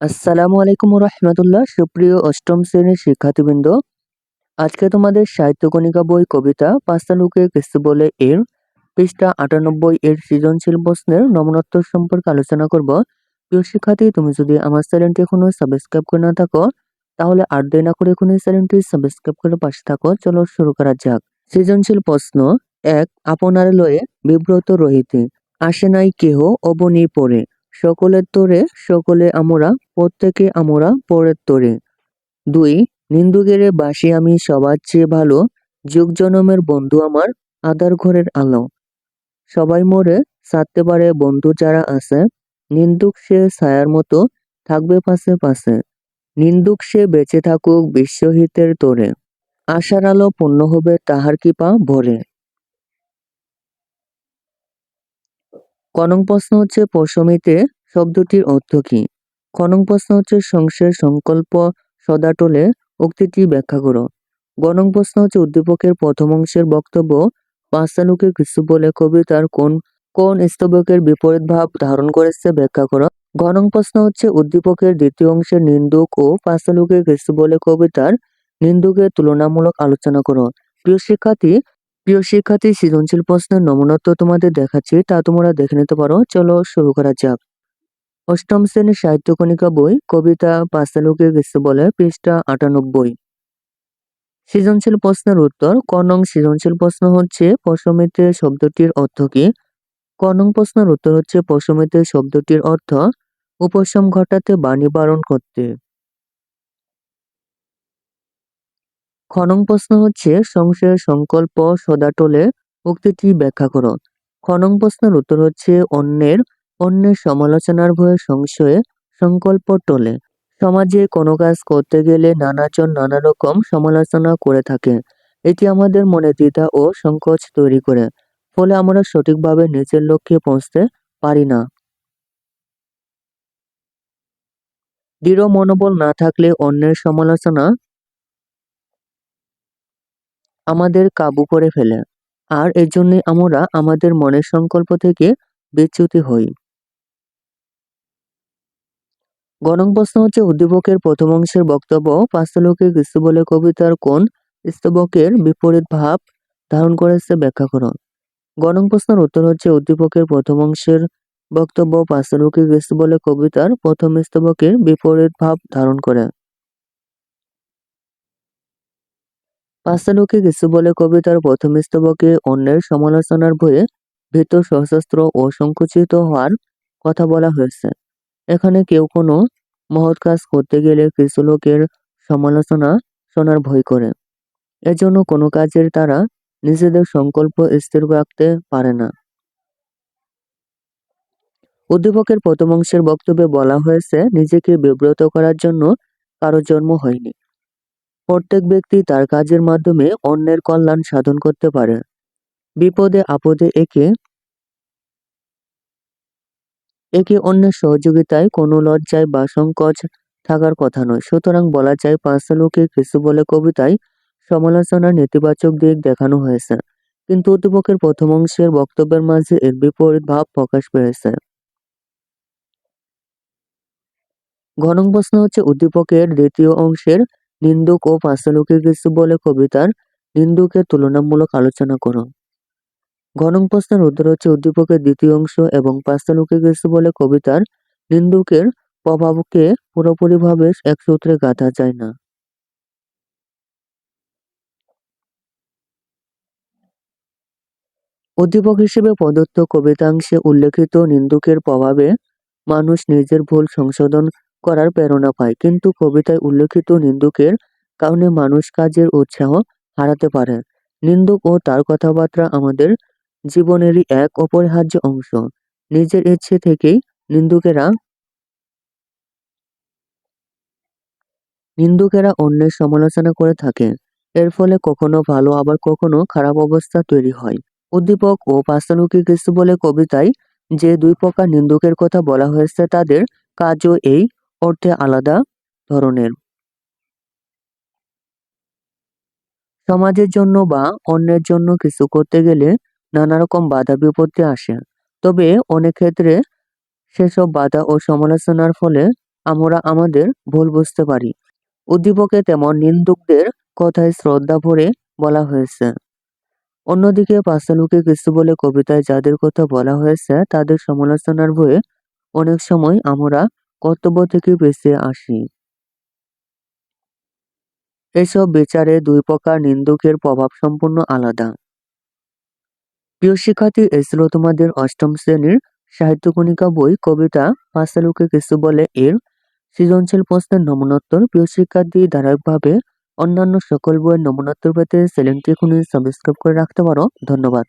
আসসালামু আলাইকুম রহমতুল্লাহ সুপ্রিয় অষ্টম শ্রেণির শিক্ষার্থীবৃন্দ। আজকে তোমাদের সাহিত্যকণিকা বই কবিতা পাঁচটা লোকে কিছু বলে এর, পৃষ্ঠা আটানব্বই এর সৃজনশীল প্রশ্নের নমনত্ব সম্পর্কে আলোচনা করব। প্রিয় শিক্ষার্থী, তুমি যদি আমার চ্যানেলটি এখনও সাবস্ক্রাইব করে না থাকো, তাহলে আর দেরি না করে এখনই চ্যানেলটি সাবস্ক্রাইব করে পাশে থাকো। চলো শুরু করা যাক। সৃজনশীল প্রশ্ন, এক, আপনার লয়ে বিব্রত রহিতে, আসে নাই কেহ, অবনী পড়ে সকলের তোরে, সকলে আমরা, প্রত্যেকে আমরা, পরের তোরে। দুই, নিন্দুকেরে বাসি আমি সবার চেয়ে ভালো যুগ জনমের বন্ধু আমার, আদার ঘরের আলো। সবাই মরে, সারতে পারে বন্ধু যারা আছে, নিন্দুক সে ছায়ার মতো, থাকবে পাশে পাশে। নিন্দুক সে বেঁচে থাকুক বিশ্বহিতের তোরে। আশার আলো পূর্ণ হবে তাহার কৃপা ভরে। কনং প্রশ্ন হচ্ছে পশমিতে শব্দটির অর্থ কি? খনং প্রশ্ন হচ্ছে সংসার সংকল্প, সদাটলে উক্তিটি ব্যাখ্যা করো। গণং প্রশ্ন হচ্ছে উদ্দীপকের প্রথম অংশের বক্তব্য। পাঁচতালুকে কিছু বলে কবিতার কোন কোন স্তবকের বিপরীত ভাব ধারণ করেছে ব্যাখ্যা করো। গণং প্রশ্ন হচ্ছে উদ্দীপকের দ্বিতীয় অংশের নিন্দুক ও পাঁচতালুকে কিছু বলে কবিতার নিন্দুকের তুলনামূলক আলোচনা করো। প্রিয় শিক্ষার্থী প্রিয় শিক্ষার্থী, সৃজনশীল প্রশ্নের নমনত্ব তোমাদের দেখাচ্ছি, তা তোমরা দেখে নিতে পারো। চলো শুরু করা যাক। অষ্টম শ্রেণির সাহিত্য কণিকা বই, কবিতা পাঁচতালুকে কিছু বলে পৃষ্ঠা আটানব্বই। সৃজনশীল প্রশ্নের উত্তর কনং সৃজনশীল প্রশ্ন হচ্ছে পশমিতে শব্দটির অর্থ কি? কনং প্রশ্নের উত্তর হচ্ছে পশমিতে শব্দটির অর্থ, উপশম ঘটাতে বাণী বারণ করতে। খনং প্রশ্ন হচ্ছে, সংশয়ের সংকল্প সদাটলে উক্তিটি ব্যাখ্যা করো। খনং প্রশ্নের উত্তর হচ্ছে, অন্যের অন্যের সমালোচনার ভয়ে সংশয়ে সংকল্প টলে। সমাজে কোনো কাজ করতে গেলে নানাজন নানা রকম সমালোচনা করে থাকে। এটি আমাদের মনে দ্বিধা ও সংকোচ তৈরি করে। ফলে আমরা সঠিকভাবে নিজের লক্ষ্যে পৌঁছতে পারি না। দৃঢ় মনোবল না থাকলে অন্যের সমালোচনা আমাদের কাবু করে ফেলে। আর এর জন্যই আমরা আমাদের মনের সংকল্প থেকে বিচ্যুতি হই। গণং প্রশ্ন হচ্ছে, উদ্দীপকের প্রথম অংশের বক্তব্য পাঁচতলোকে কিছু বলে কবিতার কোন স্তবকের বিপরীত ভাব ধারণ করেছে ব্যাখ্যা করো গণং প্রশ্নের উত্তর হচ্ছে, উদ্দীপকের প্রথম অংশের বক্তব্য পাঁচতলোকে কিছু বলে কবিতার প্রথম স্তবকের বিপরীত ভাব ধারণ করে। পাঁচতলোকে কিছু বলে কবিতার প্রথম স্তবকে অন্যের সমালোচনার ভয়ে ভীত সশস্ত্র ও সংকুচিত হওয়ার কথা বলা হয়েছে। এখানে কেউ কোনো মহৎ কাজ করতে গেলে কিছু লোকের সমালোচনা শোনার ভয় করে। এজন্য কোনো কাজের তারা নিজেদের সংকল্প স্থির রাখতে পারে না। উদ্দীপকের প্রথম অংশের বক্তব্যে বলা হয়েছে, নিজেকে বিব্রত করার জন্য কারও জন্ম হয়নি। প্রত্যেক ব্যক্তি তার কাজের মাধ্যমে অন্যের কল্যাণ সাধন করতে পারে। বিপদে আপদে একে একে অন্যের সহযোগিতায় কোনো লজ্জায় বা সংকোচ থাকার কথা নয়। সুতরাং বলা যায় পাঁচলোকে কিছু বলে কবিতায় সমালোচনার নেতিবাচক দিক দেখানো হয়েছে। কিন্তু উদ্দীপকের প্রথম অংশের বক্তব্যের মাঝে এর বিপরীত ভাব প্রকাশ পেয়েছে। ঘনং প্রশ্ন হচ্ছে, উদ্দীপকের দ্বিতীয় অংশের নিন্দুক ও পাঁচলোকে কিছু বলে কবিতার নিন্দুকের তুলনামূলক আলোচনা করো ঘনং প্রশ্নের উত্তর হচ্ছে উদ্দীপকের দ্বিতীয় অংশ এবং পাঁচতালুকে কিছু বলে কবিতার নিন্দুকের প্রভাবকে পুরোপুরিভাবে এক সূত্রে গাঁথা যায় না। উদ্দীপক হিসেবে প্রদত্ত কবিতাংশে উল্লেখিত নিন্দুকের প্রভাবে মানুষ নিজের ভুল সংশোধন করার প্রেরণা পায়। কিন্তু কবিতায় উল্লেখিত নিন্দুকের কারণে মানুষ কাজের উৎসাহ হারাতে পারে। নিন্দুক ও তার কথাবার্তা আমাদের জীবনেরই এক অপরিহার্য অংশ। নিজের ইচ্ছে থেকেই নিন্দুকেরা নিন্দুকেরা অন্যের সমালোচনা করে থাকে। এর ফলে কখনো ভালো, আবার কখনো খারাপ অবস্থা তৈরি হয়। উদ্দীপক ও পাস্তানুকি কিছু বলে কবিতায় যে দুই প্রকার নিন্দুকের কথা বলা হয়েছে, তাদের কাজও এই অর্থে আলাদা ধরনের। সমাজের জন্য বা অন্যের জন্য কিছু করতে গেলে নানা রকম বাধা বিপত্তি আসে। তবে অনেক ক্ষেত্রে সেসব বাধা ও সমালোচনার ফলে আমরা আমাদের ভুল বুঝতে পারি। উদ্দীপকে তেমন নিন্দুকদের কথায় শ্রদ্ধা ভরে বলা হয়েছে। অন্যদিকে পাঁচালুকে কিছু বলে কবিতায় যাদের কথা বলা হয়েছে, তাদের সমালোচনার বয়ে অনেক সময় আমরা কর্তব্য থেকে বেঁচে আসি। এসব বিচারে দুই প্রকার নিন্দুকের প্রভাব সম্পূর্ণ আলাদা। প্রিয় শিক্ষার্থী ছিল তোমাদের অষ্টম শ্রেণির সাহিত্যকণিকা বই, কবিতা পাঁচালুকে কিছু বলে এর সৃজনশীল প্রশ্নের নমনোত্তর। প্রিয় শিক্ষার্থী, ধারাবাহিকভাবে অন্যান্য সকল বইয়ের নমনোত্তর পেতে চ্যানেলটি এখনই সাবস্ক্রাইব করে রাখতে পারো। ধন্যবাদ।